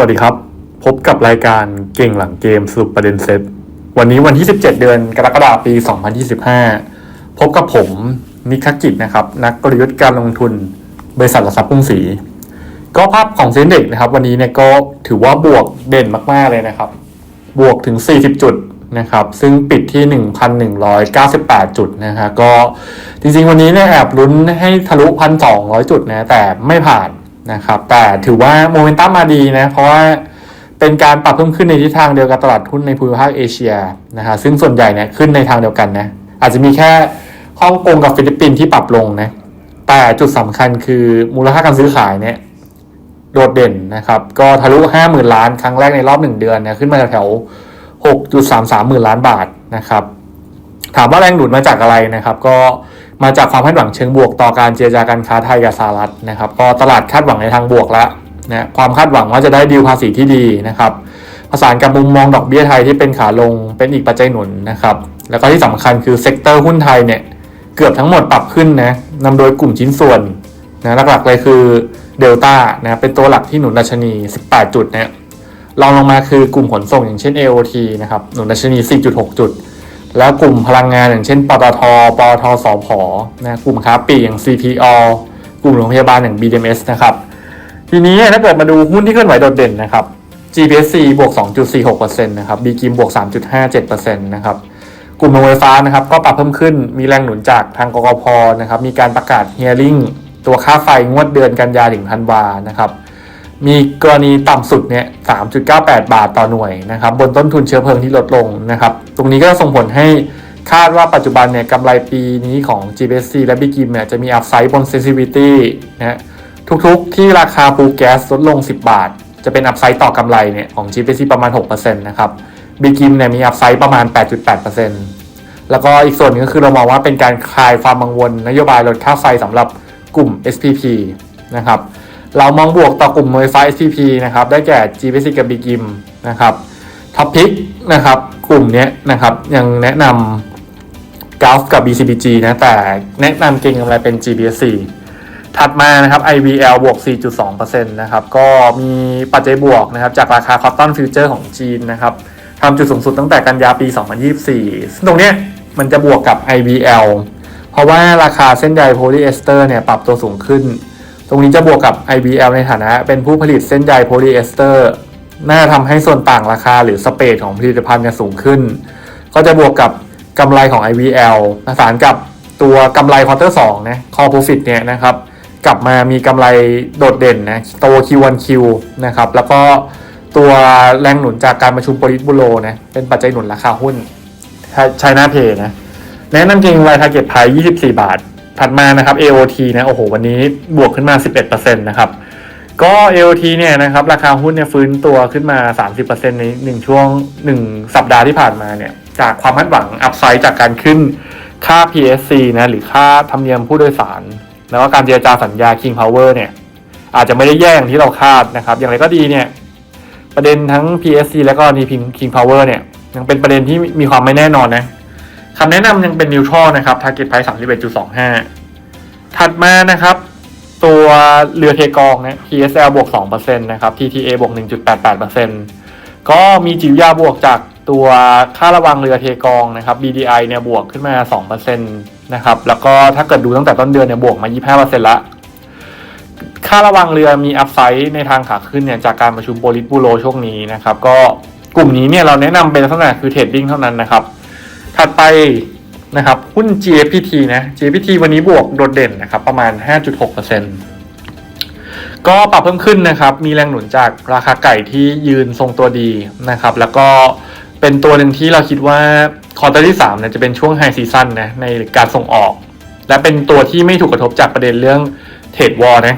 วัสดีครับ พบกับรายการเก่งหลังเกมสรุปประเด็นเซตวันนี้วันที่ 17 เดือนกรกฎาคมปี 2025 พบกับผมนิคกิจนะครับ นักกลยุทธ์การลงทุนบริษัทหลักทรัพย์กรุงศรีก็ภาพของเซ็นเด็กนะครับ วันนี้เนี่ยก็ถือว่าบวกเด่นมาก ๆ เลยนะครับ บวกถึง 40 จุดนะครับ ซึ่งปิดที่ 1,198 จุดนะฮะก็จริง ๆ วันนี้เนี่ยแอบลุ้นให้ทะลุ 1,200 จุดนะแต่ไม่ผ่าน นะครับ แต่ถือว่าโมเมนตัมมาดีนะ เพราะว่าเป็นการปรับเพิ่มขึ้นในทิศทางเดียวกับตลาดหุ้นในภูมิภาคเอเชียนะฮะซึ่งส่วนใหญ่เนี่ยขึ้นในทางเดียวกันนะ อาจจะมีแค่ฮ่องกงกับฟิลิปปินส์ที่ปรับลงนะแต่จุดสำคัญคือมูลค่าการซื้อขายเนี่ยโดดเด่นนะครับ ก็ทะลุ50,000 ล้านครั้งแรกในรอบ 1 เดือนเนี่ยขึ้นมาแถวๆ6.33หมื่นล้านบาทนะครับ ถามว่าแรงหนุนมาจากอะไรนะครับ ก็ มาจากความคาดหวังเชิงบวกต่อการเจรจาการค้าไทยกับสหรัฐนะครับก็ตลาดคาดหวังในทางบวกแล้วนะความคาดหวังว่าจะได้ดีลภาษีที่ดีนะครับผสานกับมุมมองดอกเบี้ยไทยที่เป็นขาลงเป็นอีกปัจจัยหนุนนะครับแล้วก็ที่สำคัญคือเซกเตอร์หุ้นไทยเนี่ยเกือบทั้งหมดปรับขึ้นนะนำโดยกลุ่มชิ้นส่วนนะหลักๆเลยคือเดลต้านะเป็นตัวหลักที่หนุนดัชนี 18 จุดเนี่ยรองลงมาคือกลุ่มขนส่งอย่างเช่น AOT นะครับหนุนดัชนี 4.6 จุด แล้วกลุ่มพลังงานอย่างเช่นปตทปตทสพนะกลุ่มค้าปลีกอย่าง CPO กลุ่มโรงพยาบาลอย่าง BDMs นะครับ ทีนี้ถ้าเกิดมาดูหุ้นที่เคลื่อนไหวโดดเด่นนะครับ GPC บวก 2.46%นะครับ BGIM บวก 3.57%นะครับกลุ่มโรงไฟฟ้านะครับก็ปรับเพิ่มขึ้นมีแรงหนุนจากทางกกพนะครับมีการประกาศเฮียริ่งตัวค่าไฟงวดเดือนกันยาถึงธันวานะครับ มีกรณีต่ำสุดเนี่ย 3.98 บาทต่อหน่วยนะครับ บนต้นทุนเชื้อเพลิงที่ลดลงนะครับ ตรงนี้ก็ส่งผลให้คาดว่าปัจจุบันเนี่ยกำไรปีนี้ของ GBSC และ Bigim เนี่ยจะมีอัพไซด์บน sensitivity นะฮะทุกๆ ที่ราคาปูแก๊สลดลง 10 บาท จะเป็นอัพไซด์ต่อกำไรเนี่ยของ GBSC ประมาณ 6%นะครับ b g i m เนี่ยมีอัพไซด์ประมาณ 8.8%แล้วก็อีกส่วนหนึงก็คือเรามองว่าเป็นการคลายความกังวลนโยบายลดค่าไฟสำหรับกลุ่ม SPP นะครับ เรามองบวกต่อกลุ่มโรงไฟ SPP นะครับ ได้แก่ GPC กับ b g i m นะครับท็อปพิกนะครับ กลุ่มนี้นะครับ ยังแนะนำ g u l f กับ BCBG นะ แต่แนะนำเก็งกำไรเป็น GBSC ถัดมานะครับ IVL บวก 4.2%นะครับ ก็มีปัจจัยบวกนะครับ จากราคาคอตตอนฟิวเจอร์ของจีนนะครับทำจุดสูงสุดตั้งแต่กันยาปี 2024 ซึ่งตรงเนี้ยมันจะบวกกับ IVL เพราะว่าราคาเส้นใยโพลีเอสเตอร์เนี่ยปรับตัวสูงขึ้น ตรงนี้จะบวกกับ IBL ในฐานะเป็นผู้ผลิตเส้นใยโพลีเอสเตอร์น่าทำให้ส่วนต่างราคาหรือสเปรดของผลิตภัณฑ์เนี่ยสูงขึ้น ก็จะบวกกับกำไรของ IVL ประสานกับตัวกำไรควอเตอร์2นะ Core Profit เนี่ยนะครับ กลับมามีกำไรโดดเด่นนะโต Q1Q นะครับ แล้วก็ตัวแรงหนุนจากการประชุมโปลิตบูโรนะ เป็นปัจจัยหนุนราคาหุ้นไชน่าเพย์นะ แนะนำจริงรายทาร์เก็ตไพร24 บาท ถัดมานะครับ AOT นะโอ้โหวันนี้บวกขึ้นมา 11%นะครับก็ AOT เนี่ยนะครับราคาหุ้นเนี่ยฟื้นตัวขึ้นมา 30%ใน1ช่วง 1 สัปดาห์ที่ผ่านมาเนี่ยจากความคาดหวังอัพไซด์จากการขึ้นค่า PSC นะหรือค่าธรรมเนียมผู้โดยสาร แล้วก็การเจรจาสัญญา King Power เนี่ยอาจจะไม่ได้แย่อย่างที่เราคาดนะครับ อย่างไรก็ดีเนี่ยประเด็นทั้ง PSC และก็นี King Power เนี่ยยังเป็นประเด็นที่มีความไม่แน่นอนนะ คำแนะนำยังเป็นนิวทรัลนะครับ target price 31.25 ถัดมานะครับ ตัวเรือเทกองนะ PSL บวก 2%นะครับ TTA บวก 1.88%ก็มีจิ๋วยาบวกจากตัวค่าระวังเรือเทกองนะครับ BDI เนี่ยบวกขึ้นมา 2%นะครับ แล้วก็ถ้าเกิดดูตั้งแต่ต้นเดือนเนี่ยบวกมา 25%ละค่าระวังเรือมีอัพไซด์ในทางขาขึ้นเนี่ยจากการประชุมโปลิตบูโรช่วงนี้นะครับ ก็กลุ่มนี้เนี่ยเราแนะนำเป็นลักษณะคือเทรดดิ้งเท่านั้นนะครับ ถัดไปนะครับหุ้น GFPT นะ GFPT วันนี้บวกโดดเด่นนะครับประมาณ 5.6%ก็ปรับเพิ่มขึ้นนะครับ มีแรงหนุนจากราคาไก่ที่ยืนทรงตัวดีนะครับ แล้วก็เป็นตัวหนึ่งที่เราคิดว่าคอร์เตอร์ที่3เนี่ยจะเป็นช่วงไฮซีซั o นนะในการส่งออก และเป็นตัวที่ไม่ถูกกระทบจากประเด็นเรื่องเทรดวอร์นะ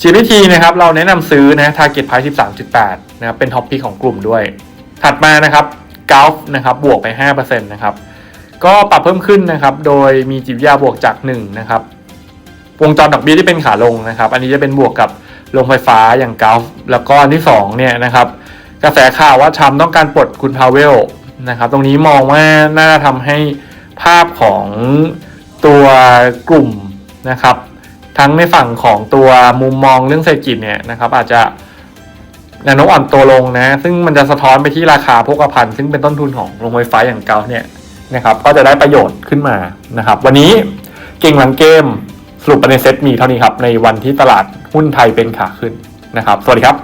GPT นะครับเราแนะนำซื้อนะ target price 13.8 นะครับเป็นท็อปพิของกลุ่มด้วย ถัดมานะครับ ก l f นะครับบวกไป5%นะครับก็ปรับเพิ่มขึ้นนะครับโดยมีจิตวิทยาบวกจาก1นะครับวงจรดอกเบี้ยที่เป็นขาลงนะครับ อันนี้จะเป็นบวกกับโรงไฟฟ้าอย่างก l f แล้วก็อันที่2เนี่ยนะครับกระแสข่าวว่าทรัมป์ต้องการปลดคุณพาวเวลนะครับตรงนี้มองว่าน่าทำให้ภาพของตัวกลุ่มนะครับ ทั้งในฝั่งของตัวมุมมองเรื่องเศรษฐกิจเนี่ยนะครับ อาจจะ แนวโน้มอ่อนตัวลงนะ ซึ่งมันจะสะท้อนไปที่ราคาพกพันซึ่งเป็นต้นทุนของโรงไฟฟ้าอย่างเก่าเนี่ยนะครับก็จะได้ประโยชน์ขึ้นมานะครับ วันนี้เก่งหลังเกมสรุปประเด็นเซ็ตมีเท่านี้ครับ ในวันที่ตลาดหุ้นไทยเป็นขาขึ้นนะครับ สวัสดีครับ